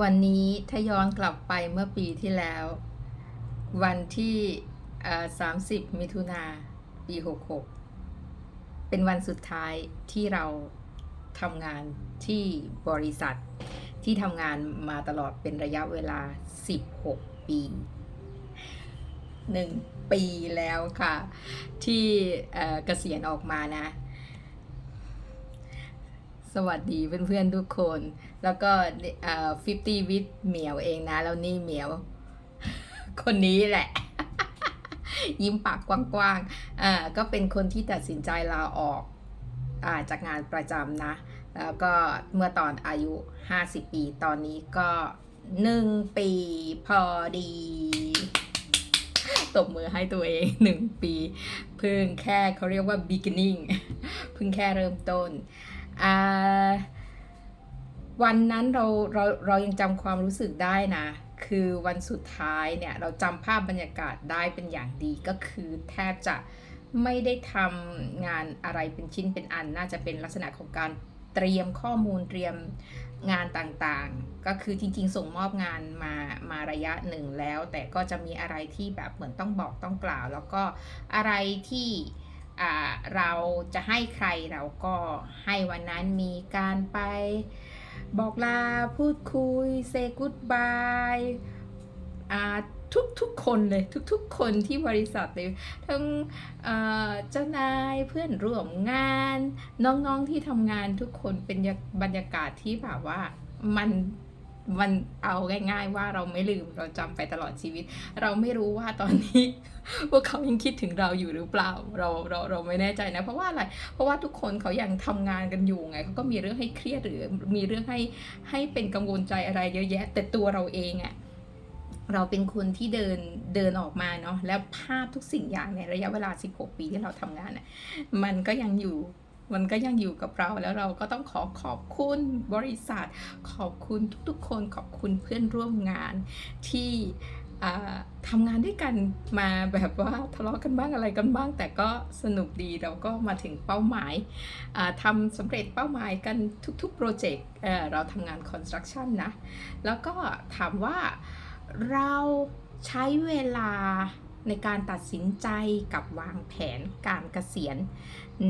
วันนี้ถ้าย้อนกลับไปเมื่อปีที่แล้ว วันที่ 30 มิถุนาปี 66 เป็นวันสุดท้ายที่เราทำงานที่บริษัทที่ทำงานมาตลอดเป็นระยะเวลา 16 ปีหนึ่งปีแล้วค่ะ ที่เกษียณออกมานะ สวัสดีเพื่อนๆทุกคน แล้วก็เอ่อ50วิดเหมียวเองนะ แล้วนี่เหมียว คนนี้แหละ ยิ้มปากกว้างๆอ่าก็เป็นคนที่ตัดสินใจลาออกอาจากงานประจำนะ แล้วก็เมื่อตอนอายุ 50 ปี ตอนนี้ก็ 1 ปีพอดี ตบมือให้ตัวเอง 1 ปี เพิ่งแค่เขาเรียกว่า beginning เพิ่งแค่เริ่มต้น วันนั้นเราเราเรายังจำความรู้สึกได้นะ คือวันสุดท้ายเนี่ยเราจำภาพบรรยากาศได้เป็นอย่างดีก็คือแทบจะไม่ได้ทำงานอะไรเป็นชิ้นเป็นอัน น่าจะเป็นลักษณะของการเตรียมข้อมูลเตรียมงานต่างๆ ก็คือจริงๆ ส่งมอบงานมามาระยะหนึ่งแล้ว แต่ก็จะมีอะไรที่แบบเหมือนต้องบอกต้องกล่าว แล้วก็อะไรที่ เราจะให้ใครเราก็ให้วันนั้นมีการไป บอกลาพูดคุย say goodbye อ่าทุกทุกๆคนเลยทุกๆ คนที่บริษัทเลยทั้งอ่อเจ้านายเพื่อนร่วมงาน น้องๆที่ทำงานทุกคนเป็นบรรยากาศที่แบบว่ามัน มันเอาง่าย ๆ ว่าเราไม่ลืมเราจำไปตลอดชีวิต เราไม่รู้ว่าตอนนี้ พวกเขายังคิดถึงเราอยู่หรือเปล่า เราเราเราไม่แน่ใจนะ เพราะว่าอะไรเพราะว่าทุกคนเขายังทำงานกันอยู่ไงเขาก็มีเรื่องให้เครียดหรือมีเรื่องให้ให้เป็นกังวลใจอะไรเยอะแยะ แต่ตัวเราเองอะเราเป็นคนที่เดินเดินออกมาเนาะแล้วภาพทุกสิ่งอย่างในระยะเวลา 16 ปีที่เราทำงานอะมันก็ยังอยู่ มันก็ยังอยู่กับเราแล้วเราก็ต้องขอขอบคุณบริษัท ขอบคุณทุกๆ คนขอบคุณเพื่อนร่วมงานที่ทำงานด้วยกันมาแบบว่าทะเลาะกันบ้างอะไรกันบ้าง แต่ก็สนุกดีเราก็มาถึงเป้าหมายทำสำเร็จเป้าหมายกันทุกๆโปรเจกต์เราทำงานคอนสตรั c ชั่นนะ แล้วก็ถามว่าเราใช้เวลา ในการตัดสินใจกับวางแผนการเกษียณ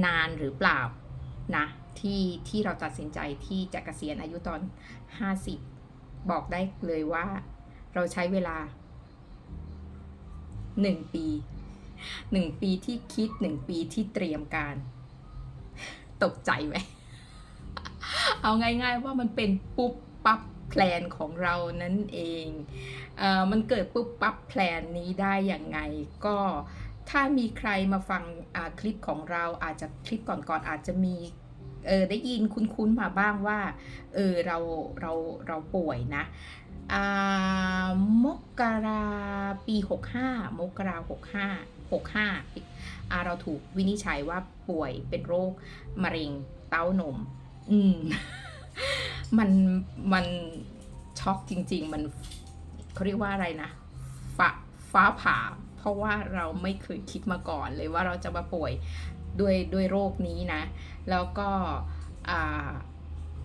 นานหรือเปล่านะที่ที่เราตัดสินใจที่จะเกษียณอายุตอน 50 บอกได้เลยว่า เราใช้เวลาหนึ่งปีหนึ่งปีที่คิดหนึ่งปีที่เตรียมการ ตกใจไหมเอาง่ายๆว่ามันเป็นปุ๊บปั๊บแพลนของเรานั่นเอง มันเกิดปุ๊บปั๊บแพลนนี้ได้อย่างไงก็ถ้ามีใครมาฟังคลิปของเราอาจจะคลิปก่อนๆอาจจะมีเออได้ยินคุ้นๆมาบ้างว่าเออเราเราเราป่วยนะมกราปี 65 มกรา65 65อ่าเราถูกวินิจฉัยว่าป่วยเป็นโรคมะเร็งเต้านม อืม มันมันช็อกจริง ๆ มัน เขาเรียกว่าอะไรนะฟ้าฟ้าผ่า เพราะว่าเราไม่เคยคิดมาก่อนเลยว่าเราจะมาป่วยด้วยด้วยโรคนี้นะ แล้วก็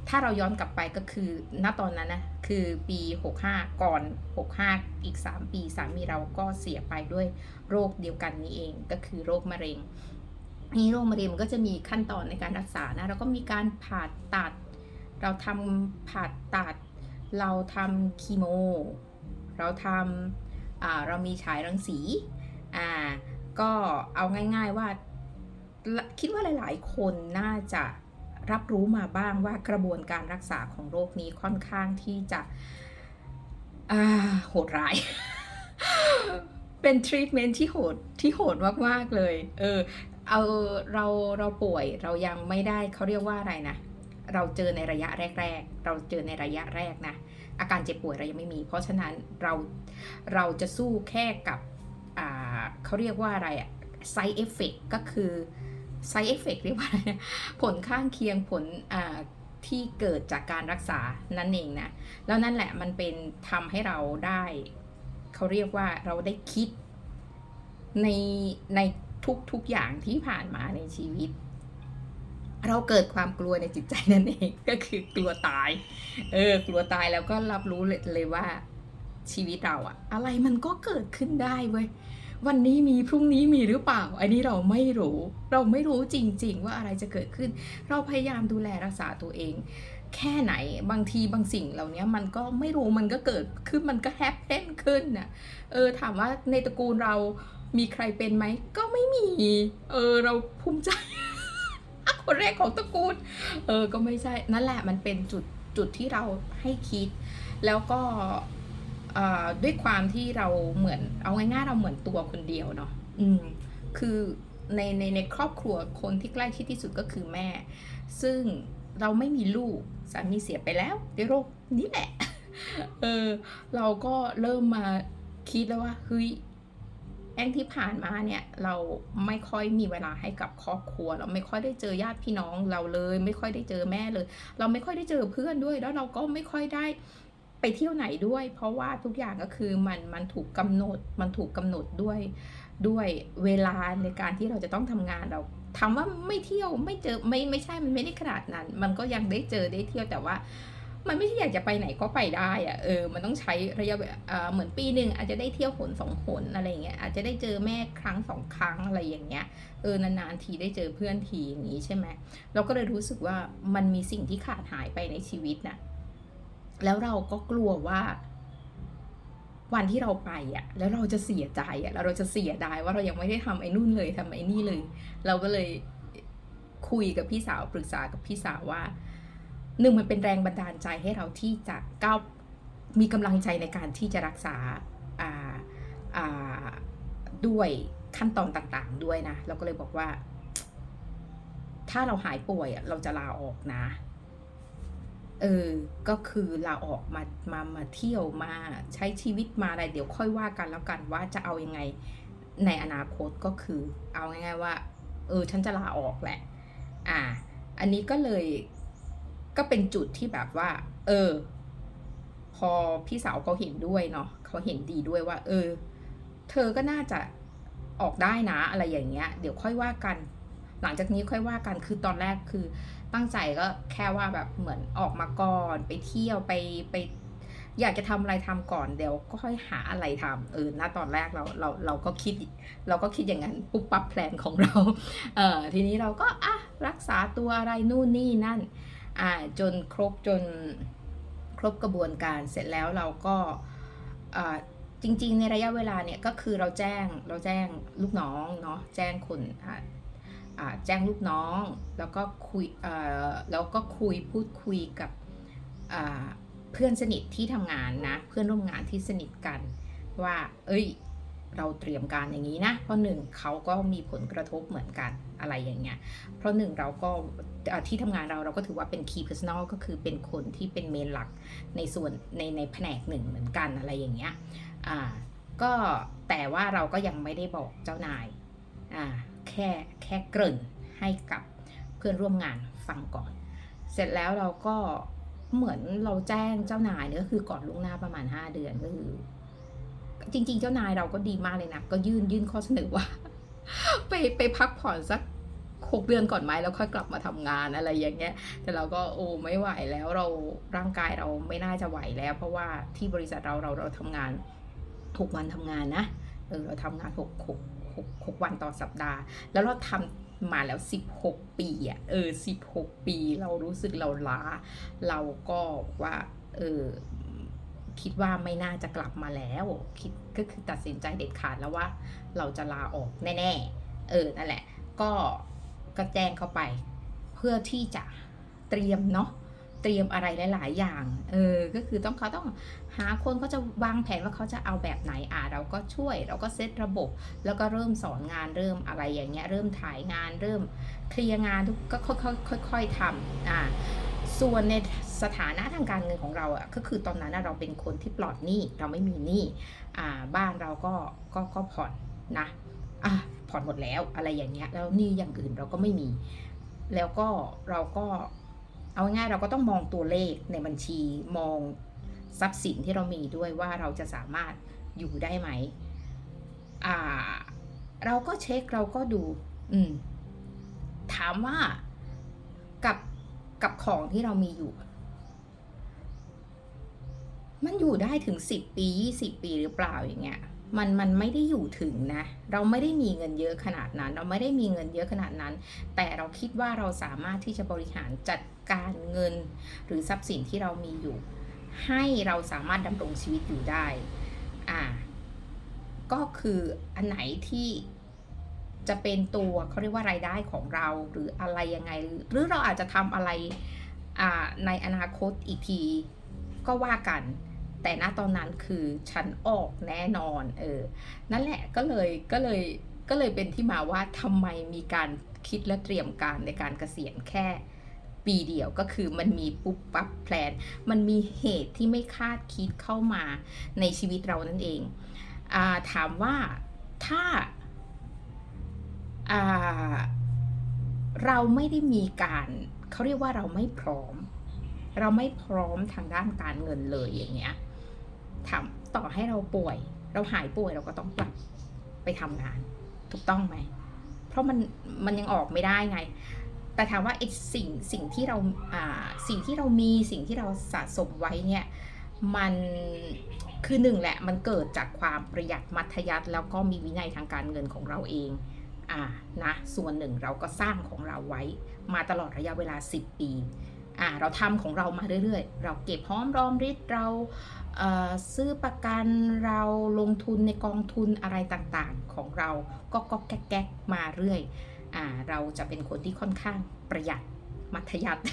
ถ้าเราย้อนกลับไปก็คือณตอนนั้นนะคือปี 65 ก่อน 65 อีก 3 ปีสามีเราก็เสียไปด้วยโรคเดียวกันนี้เองก็คือโรคมะเร็งนี่โรคมะเร็งมันก็จะมีขั้นตอนในการรักษานะเราก็มีการผ่าตัด เราทำผ่าตัด เราทำคีโม เราทำเรามีฉายรังสีอ่าก็เอาง่ายๆว่าคิดว่าหลายๆ คนน่าจะรับรู้มาบ้างว่ากระบวนการรักษาของโรคนี้ค่อนข้างที่จะโหดร้าย เป็นทรีทเมนที่โหดที่โหดมาก ๆ เลย เออ เอาเราเราป่วยเรายังไม่ได้เขาเรียกว่าอะไรนะ เราเจอในระยะแรก ๆ เราเจอในระยะแรกนะ อาการเจ็บป่วยเรายังไม่มี เพราะฉะนั้นเราเราจะสู้แค่กับเขาเรียกว่าอะไรอะ side effect ก็คือ side effect เรียกว่าอะไรผลข้างเคียงผลที่เกิดจากการรักษานั่นเองนะ แล้วนั่นแหละมันเป็นทำให้เราได้เขาเรียกว่าเราได้คิดในในทุกทุกอย่างที่ผ่านมาในชีวิต เราเกิดความกลัวในจิตใจนั่นเองก็คือกลัวตาย เออกลัวตายแล้วก็รับรู้เลยว่าชีวิตเราอะอะไรมันก็เกิดขึ้นได้เว้ยวันนี้มีพรุ่งนี้มีหรือเปล่า อันนี้เราไม่รู้ เราไม่รู้จริง ๆ ว่าอะไรจะเกิดขึ้น เราพยายามดูแลรักษาตัวเอง แค่ไหนบางทีบางสิ่งเหล่านี้มันก็ไม่รู้มันก็เกิดขึ้นมันก็แฮปเพนขึ้นน่ะเออถามว่าในตระกูลเรามีใครเป็นไหมก็ไม่มี เออเราภูมิใจ คนแรกของตระกูล เออ ก็ไม่ใช่ นั่นแหละ มันเป็นจุดจุดที่เราให้คิด แล้วก็ด้วยความที่เราเหมือน เอาง่ายๆเราเหมือนตัวคนเดียวเนาะ อืม คือในในในครอบครัวคนที่ใกล้ชิดที่สุดก็คือแม่ ซึ่งเราไม่มีลูกสามีเสียไปแล้วด้วยโรคนี้แหละ เออ เราก็เริ่มมาคิดแล้วว่าเฮ้ย แองที่ผ่านมาเนี่ยเราไม่ค่อยมีเวลาให้กับครอบครัว เราไม่ค่อยได้เจอญาติพี่น้องเราเลย ไม่ค่อยได้เจอแม่เลย เราไม่ค่อยได้เจอเพื่อนด้วย แล้วเราก็ไม่ค่อยได้ไปเที่ยวไหนด้วย เพราะว่าทุกอย่างก็คือมันมันถูกกำหนดมันถูกกำหนดด้วยด้วยเวลาในการที่เราจะต้องทำงานเราถามว่าไม่เที่ยวไม่เจอไม่ไม่ใช่มันไม่ได้ขนาดนั้น มันก็ยังได้เจอได้เที่ยวแต่ว่า มันไม่ใช่อยากจะไปไหนก็ไปได้อะเออ มันต้องใช้ระยะเวลาเอ่อเหมือนปีหนึ่งอาจจะได้เที่ยวหนสองหนอะไรอย่างเงี้ยอาจจะได้เจอแม่ครั้งสองครั้งอะไรอย่างเงี้ยเออนานๆทีได้เจอเพื่อนทีอย่างงี้ใช่ไหมเราก็เลยรู้สึกว่ามันมีสิ่งที่ขาดหายไปในชีวิตน่ะแล้วเราก็กลัวว่าวันที่เราไปอะ แล้วเราจะเสียใจอะแล้วเราจะเสียดายว่าเรายังไม่ได้ทำไอ้นู่นเลยทำไอ้นี่เลย เราก็เลยคุยกับพี่สาวปรึกษากับพี่สาวว่า หนึ่งมันเป็นแรงบันดาลใจให้เราที่จะก้าวมีกำลังใจในการที่จะรักษาาาด้วยขั้นตอนต่างๆด้วยนะ เราก็เลยบอกว่า ถ้าเราหายป่วยเราจะลาออกนะ เออ ก็คือลาออกมามามาเที่ยวมาใช้ชีวิตมาอะไร เดี๋ยวค่อยว่ากันแล้วกันว่าจะเอายังไงในอนาคตก็คือ เอาง่ายๆว่า เออ ฉันจะลาออกแหละ อ่า อันนี้ก็เลย ก็เป็นจุดที่แบบว่า เออ พอพี่สาวเขาเห็นด้วยเนาะเขาเห็นดีด้วยว่า เออ เธอก็น่าจะออกได้นะอะไรอย่างเงี้ย เดี๋ยวค่อยว่ากัน หลังจากนี้ค่อยว่ากันคือตอนแรกคือ ตั้งใจก็แค่ว่าแบบเหมือนออกมาก่อน ไปเที่ยวไปไป อยากจะทำอะไรทำก่อนเดี๋ยวก็ค่อยหาอะไรทำเออณตอนแรกเราเราเราก็คิด เราก็คิดอย่างนั้นปุ๊บปั๊บแพลนของเรา เออทีนี้เราก็อะรักษาตัวอะไรนู่นนี่นั่น อ่าจนครบจนครบกระบวนการเสร็จแล้วเราก็จริงๆ ในระยะเวลาเนี่ยก็คือเราแจ้งเราแจ้งลูกน้องเนาะแจ้งคนแจ้งลูกน้องแล้วก็คุยแล้วก็คุยพูดคุยกับเพื่อนสนิทที่ทำงานนะเพื่อนร่วมงานที่สนิทกันว่า เอ้ย เราเตรียมการอย่างนี้นะ เพราะหนึ่งเขาก็มีผลกระทบเหมือนกันอะไรอย่างเงี้ย เพราะหนึ่งเราก็ที่ทำงานเราเราก็ถือว่าเป็น key personal ก็คือเป็นคนที่เป็นเมนหลักในส่วนในในแผนกหนึ่งเหมือนกันอะไรอย่างเงี้ย อ่า ก็แต่ว่าเราก็ยังไม่ได้บอกเจ้านาย อ่า แค่แค่เกริ่นให้กับเพื่อนร่วมงานฟังก่อน เสร็จแล้วเราก็เหมือนเราแจ้งเจ้านายเนี่ยก็คือก่อนล่วงหน้าประมาณ 5 เดือนก็คือ จริง ๆ เจ้านายเราก็ดีมากเลยนะ ก็ยื่นยื่นข้อเสนอว่า ไปไปพักผ่อนสักหกเดือนก่อนไหมแล้วค่อยกลับมาทำงานอะไรอย่างเงี้ย แต่เราก็โอ้ไม่ไหวแล้วเราร่างกายเราไม่น่าจะไหวแล้ว เพราะว่าที่บริษัทเราเราเราทำงานหกวันทำงานนะเออเราทำงานหกหกหกหกวันต่อสัปดาห์ แล้วเราทำมาแล้วสิบหกปีอะเออสิบหกปีเรารู้สึกเราล้า เราก็ว่า เออ คิดว่าไม่น่าจะกลับมาแล้วคิดก็คือตัดสินใจเด็ดขาดแล้วว่า เราจะลาออกแน่ๆ เออนั่นแหละ ก็ก็แจ้งเข้าไป เพื่อที่จะเตรียมเนาะเตรียมอะไรหลาย ๆ อย่าง เออ ก็คือต้องเขาต้องหาคนเขาจะวางแผนว่าเขาจะเอาแบบไหน อะเราก็ช่วย เราก็เซตระบบ แล้วก็เริ่มสอนงานเริ่มอะไรอย่างเงี้ย เริ่มถ่ายงานเริ่มเคลียร์งานทุกก็ค่อยๆค่อยๆทำอ่า ส่วนในสถานะทางการเงินของเราอะก็คือตอนนั้นเราเป็นคนที่ปลอดหนี้เราไม่มีหนี้อ่าบ้านเราก็ก็ก็ผ่อนนะอะผ่อนหมดแล้วอะไรอย่างเงี้ยแล้วหนี้อย่างอื่นเราก็ไม่มี แล้วก็เราก็เอาง่ายเราก็ต้องมองตัวเลขในบัญชีมองทรัพย์สินที่เรามีด้วยว่าเราจะสามารถอยู่ได้ไหมอ่าเราก็เช็คเราก็ดู อืมถามว่ากับ กับของที่เรามีอยู่ มันอยู่ได้ถึงสิบปียี่สิบปีหรือเปล่าอย่างเงี้ยมันมันไม่ได้อยู่ถึงนะ เราไม่ได้มีเงินเยอะขนาดนั้น เราไม่ได้มีเงินเยอะขนาดนั้น แต่เราคิดว่าเราสามารถที่จะบริหารจัดการเงิน หรือทรัพย์สินที่เรามีอยู่ ให้เราสามารถดำรงชีวิตอยู่ได้ อ่า ก็คืออันไหนที่ จะเป็นตัวเขาเรียกว่ารายได้ของเราหรืออะไรยังไง หรือเราอาจจะทำอะไรในอนาคตอีกทีก็ว่ากัน แต่ณตอนนั้นคือฉันออกแน่นอนเออนั่นแหละก็เลยก็เลยก็เลยเป็นที่มาว่าทำไมมีการคิดและเตรียมการในการเกษียณแค่ปีเดียวก็คือมันมีปุ๊บปั๊บแพลน มันมีเหตุที่ไม่คาดคิดเข้ามาในชีวิตเรานั่นเองอถามว่าถ้า เราไม่ได้มีการเขาเรียกว่าเราไม่พร้อม เราไม่พร้อมทางด้านการเงินเลยอย่างเงี้ยถาต่อให้เราป่วย เราหายป่วยเราก็ต้องกลับไปทำงาน ถูกต้องไหม เพราะมันมันยังออกไม่ได้ไง แต่ถามว่าไอ้สิ่งสิ่งที่เราอ่าสิ่งที่เรามีสิ่งที่เราสะสมไว้เนี่ยมันคือหนึ่งแหละมันเกิดจากความประหยัดมัธยัติแล้วก็มีวินัยทางการเงินของเราเอง อ่านะส่วนหนึ่งเราก็สร้างของเราไว้มาตลอดระยะเวลา 10 ปีอ่าเราทำของเรามาเรื่อยๆ เราเก็บหอมรอมริดเราเซื้อประกันเราลงทุนในกองทุนอะไรต่างๆของเราก็ก็แก๊กๆมาเรื่อยอ่าเราจะเป็นคนที่ค่อนข้างประหยัดมัธยัติ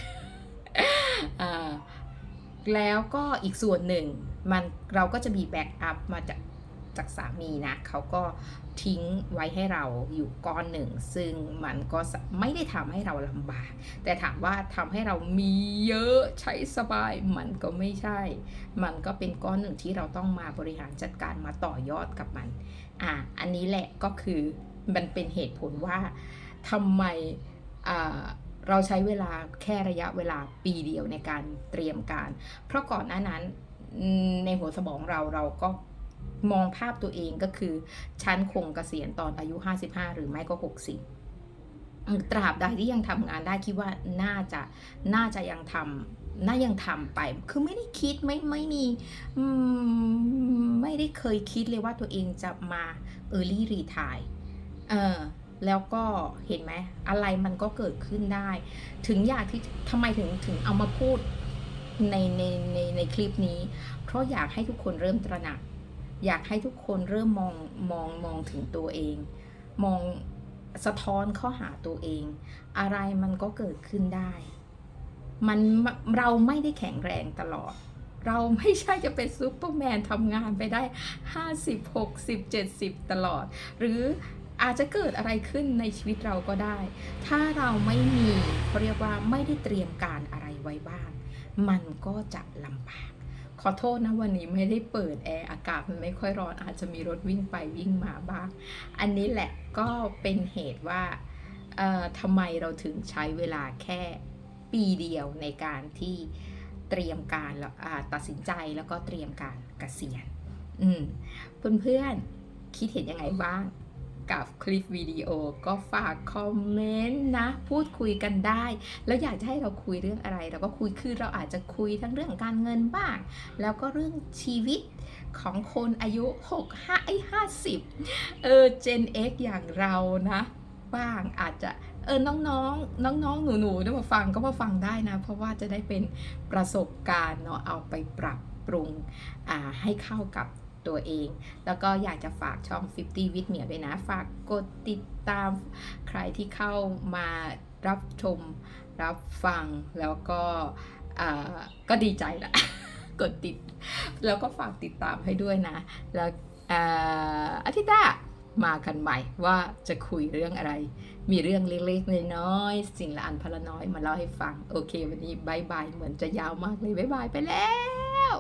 แล้วก็อีกส่วนหนึ่งมันเราก็จะมีแบ็กอัพมาจาก จากสามีนะเขาก็ทิ้งไว้ให้เราอยู่ก้อนหนึ่ง ซึ่งมันก็ไม่ได้ทำให้เราลำบาก แต่ถามว่าทำให้เรามีเยอะใช้สบายมันก็ไม่ใช่ มันก็เป็นก้อนหนึ่งที่เราต้องมาบริหารจัดการมาต่อยอดกับมันอะอันนี้แหละก็คือมันเป็นเหตุผลว่าทำไมอ่าเราใช้เวลาแค่ระยะเวลาปีเดียวในการเตรียมการ เพราะก่อนหน้านั้นในหัวสมองเราเราก็ มองภาพตัวเองก็คือ ฉันคงเกษียณตอนอายุ 55 หรือไม่ก็ 60 ตราบใดที่ยังทำงานได้คิดว่าน่าจะน่าจะยังทำน่ายังทำไป คือไม่ได้คิดไม่ไม่มีไม่ได้เคยคิดเลยว่าตัวเองจะมา early retire เออแล้วก็เห็นไหมอะไรมันก็เกิดขึ้นได้ ถึงอยากที่ทำไมถึงถึงเอามาพูดในในในในคลิปนี้ เพราะอยากให้ทุกคนเริ่มตระหนัก อยากให้ทุกคนเริ่มมองมองมองถึงตัวเอง มองสะท้อนข้าหาตัวเอง อะไรมันก็เกิดขึ้นได้ มันเราไม่ได้แข็งแรงตลอด เราไม่ใช่จะเป็นซูเปอร์แมนทำงานไปได้ 50 60 70 ตลอด หรืออาจจะเกิดอะไรขึ้นในชีวิตเราก็ได้ ถ้าเราไม่มีเขาเรียกว่าไม่ได้เตรียมการอะไรไว้บ้าง มันก็จะลำบาก ขอโทษนะวันนี้ไม่ได้เปิดแอร์อากาศมันไม่ค่อยร้อนอาจจะมีรถวิ่งไปวิ่งมาบ้าง อันนี้แหละก็เป็นเหตุว่าทำไมเราถึงใช้เวลาแค่ปีเดียวในการที่เตรียมการแล้วตัดสินใจแล้วก็เตรียมการเกษียณอืมเพื่อนๆคิดเห็นยังไงบ้าง กับคลิปวิดีโอก็ฝากคอมเมนต์นะ พูดคุยกันได้ แล้วอยากจะให้เราคุยเรื่องอะไร เราก็คุยคือเราอาจจะคุยทั้งเรื่องการเงินบ้าง แล้วก็เรื่องชีวิตของคนอายุ 6 5ไอ้50 เออ Gen X อย่างเรานะ บ้างอาจจะเออน้องๆ น้องๆ หนูๆได้มาฟังก็มาฟังได้นะ เพราะว่าจะได้เป็นประสบการณ์เนาะเอาไปปรับปรุงอ่าให้เข้ากับ ตัวเอง แล้วก็อยากจะฝากช่อง 50 with เมียด้วยนะ ฝากกดติดตามใครที่เข้ามารับชม รับฟังแล้วก็ก็ดีใจละกดติด แล้วก็ฝากติดตามให้ด้วยนะ แล้วอาอาทิตย์หน้ามากันใหม่ว่าจะคุยเรื่องอะไร มีเรื่องเล็กๆน้อยๆสิ่งละอันพละน้อยมาเล่าให้ฟัง โอเค วันนี้บายบาย เหมือนจะยาวมากเลยบายบายไปแล้ว